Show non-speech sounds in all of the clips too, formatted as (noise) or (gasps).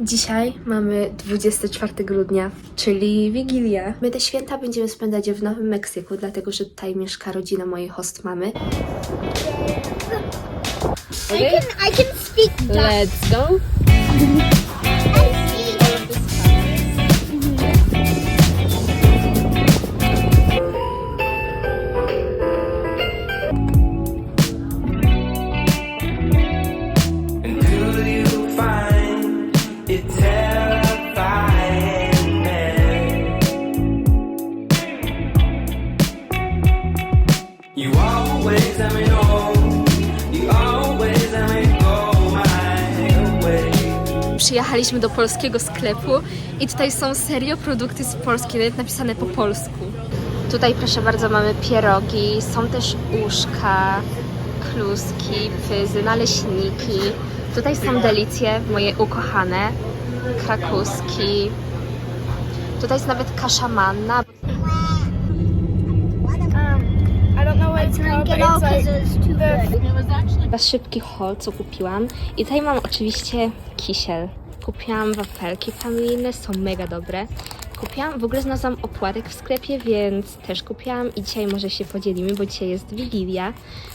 Dzisiaj mamy 24 grudnia, czyli Wigilia. My te święta będziemy spędzać w Nowym Meksyku, dlatego że tutaj mieszka rodzina mojej host mamy. I can I can speak. Let's go! You always let me know. You always let me go my way. Przyjechaliśmy do polskiego sklepu i tutaj są serio produkty z Polski, nawet napisane po polsku. Tutaj proszę bardzo mamy pierogi, są też uszka, kluski, pyzy, naleśniki. Tutaj są delicje, moje ukochane, krakuski. Tutaj jest nawet kasza it's like. Teraz szybki haul, co kupiłam. I tutaj mam oczywiście kisiel. Kupiłam wafelki familijne, są mega dobre. Kupiłam, w ogóle znalazłam opłatek w sklepie, więc też kupiłam i dzisiaj może się podzielimy, bo dzisiaj jest Wigilia.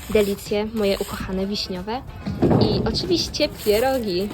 Delicje, moje ukochane wiśniowe. I oczywiście pierogi.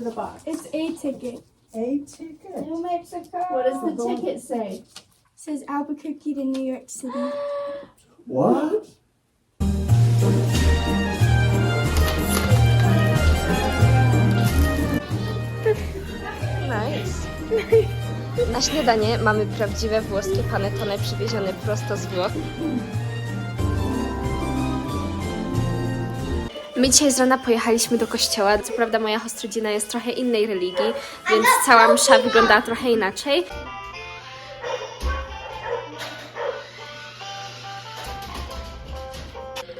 Into the box. It's a ticket. A ticket. New Mexico. What does the ticket say? says Albuquerque to New York City. (gasps) What? Nice. (laughs) Na śniadanie mamy prawdziwe włoskie panettone przywiezione prosto z Włoch. My dzisiaj z rana pojechaliśmy do kościoła. Co prawda moja hostrodzina jest trochę innej religii, więc cała msza wyglądała trochę inaczej.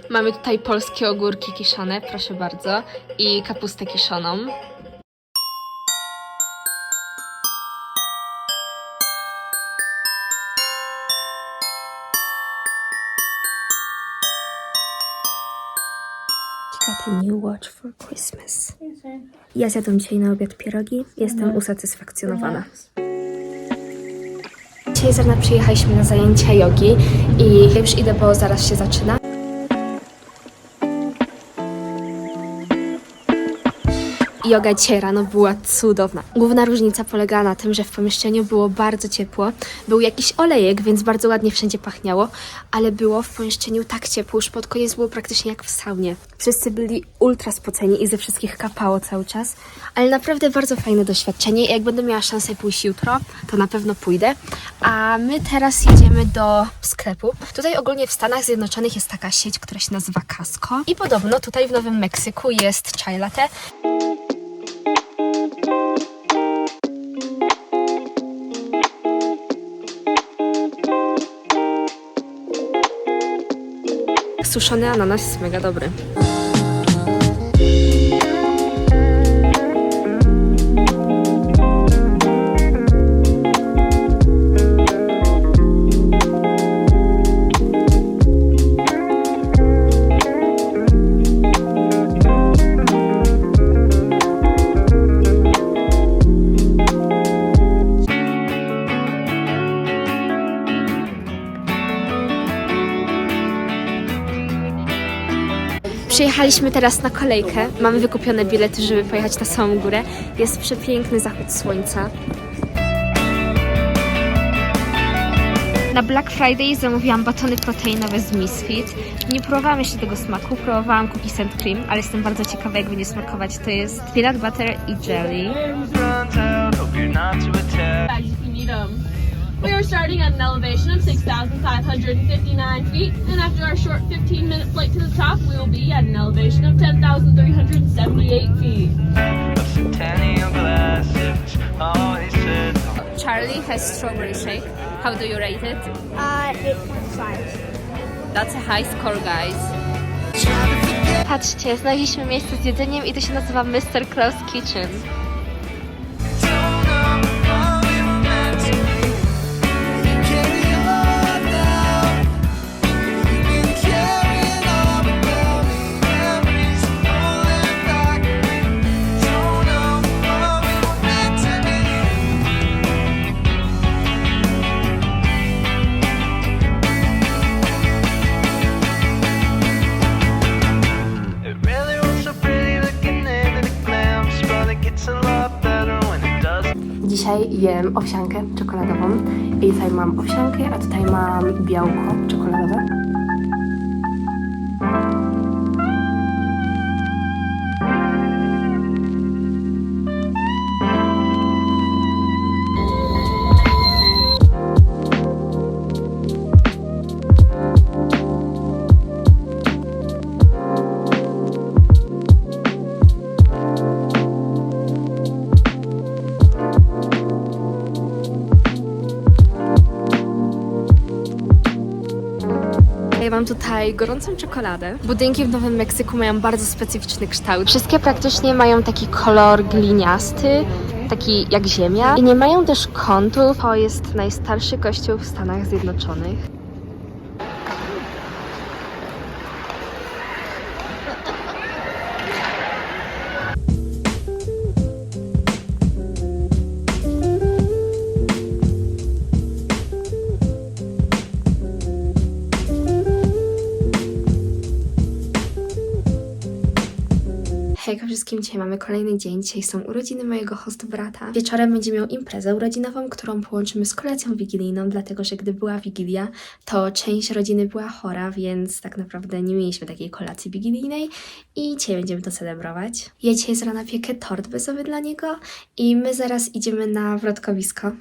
Mamy tutaj polskie ogórki kiszone, proszę bardzo, i kapustę kiszoną. Got a new watch for Christmas. Ja zjadłam dzisiaj na obiad pierogi. Jestem usatysfakcjonowana. Dzisiaj z rana przyjechaliśmy na zajęcia jogi i już idę, bo zaraz się zaczyna. Yoga dzisiaj rano była cudowna. Główna różnica polegała na tym, że w pomieszczeniu było bardzo ciepło. Był jakiś olejek, więc bardzo ładnie wszędzie pachniało, ale było w pomieszczeniu tak ciepło, już pod koniec było praktycznie jak w saunie. Wszyscy byli ultra spoceni i ze wszystkich kapało cały czas, ale naprawdę bardzo fajne doświadczenie jak będę miała szansę pójść jutro, to na pewno pójdę. A my teraz jedziemy do sklepu. Tutaj ogólnie w Stanach Zjednoczonych jest taka sieć, która się nazywa Casco i podobno tutaj w Nowym Meksyku jest chai latte. Suszony ananas jest mega dobry. Przyjechaliśmy teraz na kolejkę. Mamy wykupione bilety, żeby pojechać na samą górę. Jest przepiękny zachód słońca. Na Black Friday zamówiłam batony proteinowe z Misfit. Nie próbowałam jeszcze tego smaku, próbowałam cookies and cream, ale jestem bardzo ciekawa jak będzie smakować. To jest peanut butter i jelly. We are starting at an elevation of 6,559 feet, and after our short 15 minute flight to the top, we will be at an elevation of 10,378 feet. A centennial glass, it was always said. Charlie has strawberry shake. How do you rate it? Uh, 8.5. That's a high score, guys. Patrzcie, znaleźliśmy miejsce z jedzeniem i to się nazywa Mr. Klaus Kitchen. Dzisiaj jem owsiankę czekoladową i tutaj mam owsiankę, a tutaj mam białko czekoladowe. Ja mam tutaj gorącą czekoladę. Budynki w Nowym Meksyku mają bardzo specyficzny kształt. Wszystkie praktycznie mają taki kolor gliniasty, taki jak ziemia i nie mają też kątów. To jest najstarszy kościół w Stanach Zjednoczonych. Hejka wszystkim, dzisiaj mamy kolejny dzień. Dzisiaj są urodziny mojego host brata. Wieczorem będzie miał imprezę urodzinową, którą połączymy z kolacją wigilijną, dlatego że gdy była wigilia, to część rodziny była chora, więc tak naprawdę nie mieliśmy takiej kolacji wigilijnej i dzisiaj będziemy to celebrować. Ja dzisiaj z rana piekę tort bezowy dla niego i my zaraz idziemy na wrotkowisko.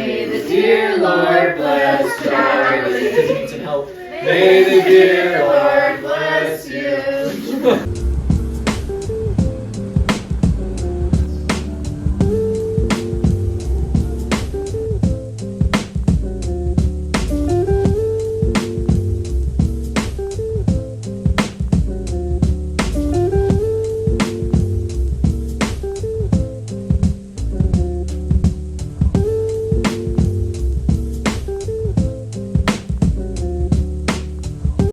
May the dear Lord bless Charlie. May the dear Lord bless you. (laughs)